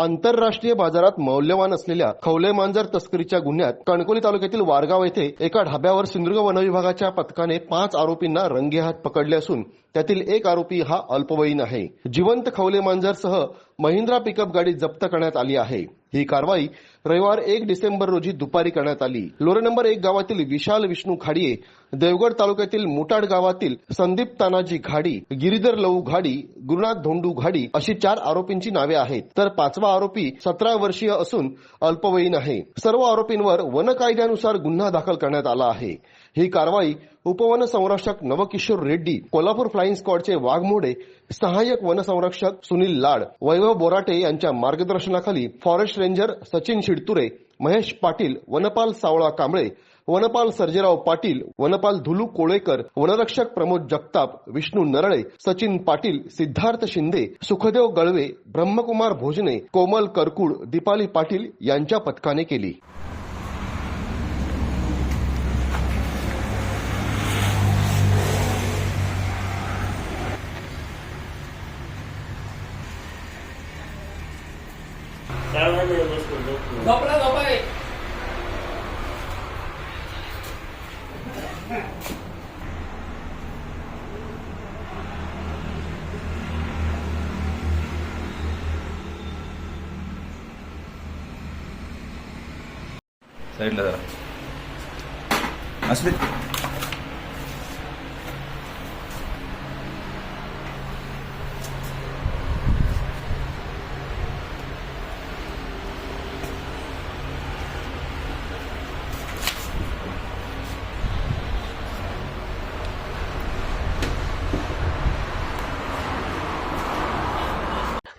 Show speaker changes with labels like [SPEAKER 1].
[SPEAKER 1] आंतरराष्ट्रीय बाजारात मौल्यवान असलेल्या खवले मांजर तस्करीच्या गुन्ह्यात कणकोली तालुक्यातील वारगाव येथे एका ढाब्यावर सिंधुदुर्ग वनविभागाच्या पथकाने पाच आरोपींना रंगेहात पकडले असून त्यातील एक आरोपी हा अल्पवयीन आहे. जिवंत खवले मांजरसह महिंद्रा पिकअप गाडी जप्त करण्यात आली आहे. ही कारवाई रविवार एक डिसेंबर रोजी दुपारी करण्यात आली. लोरे नंबर एक गावातील विशाल विष्णू खाडिये देवगड तालुक्यातील मुटाड गावातील संदीप तानाजी घाडी गिरीधर लहू घाडी गुरुनाथ धोंडू घाडी अशी चार आरोपींची नावे आहेत. तर पाचवा आरोपी सतरा वर्षीय असून अल्पवयीन आहे. सर्व आरोपींवर वन कायद्यानुसार गुन्हा दाखल करण्यात आला आहे. ही कारवाई उपवन संरक्षक नवकिशोर रेड्डी कोल्हापूर फ्लाईंग स्क्वॉडचे वाघमोडे सहाय्यक वनसंरक्षक सुनील लाड वैभव बोराटे यांच्या मार्गदर्शनाखाली फॉरेस्ट रेंजर सचिन शिडतुरे महेश पाटील वनपाल सावळा कांबळे वनपाल सर्जेराव पाटील वनपाल धुलू कोळेकर वनरक्षक प्रमोद जगताप विष्णू नरळे सचिन पाटील सिद्धार्थ शिंदे सुखदेव गळवे ब्रह्मकुमार भोजने कोमल करकुड दीपाली पाटील यांच्या पथकाने केली.
[SPEAKER 2] Ah, estaba dando los
[SPEAKER 3] dos por
[SPEAKER 4] dos. No, pero no, pague. Hazle.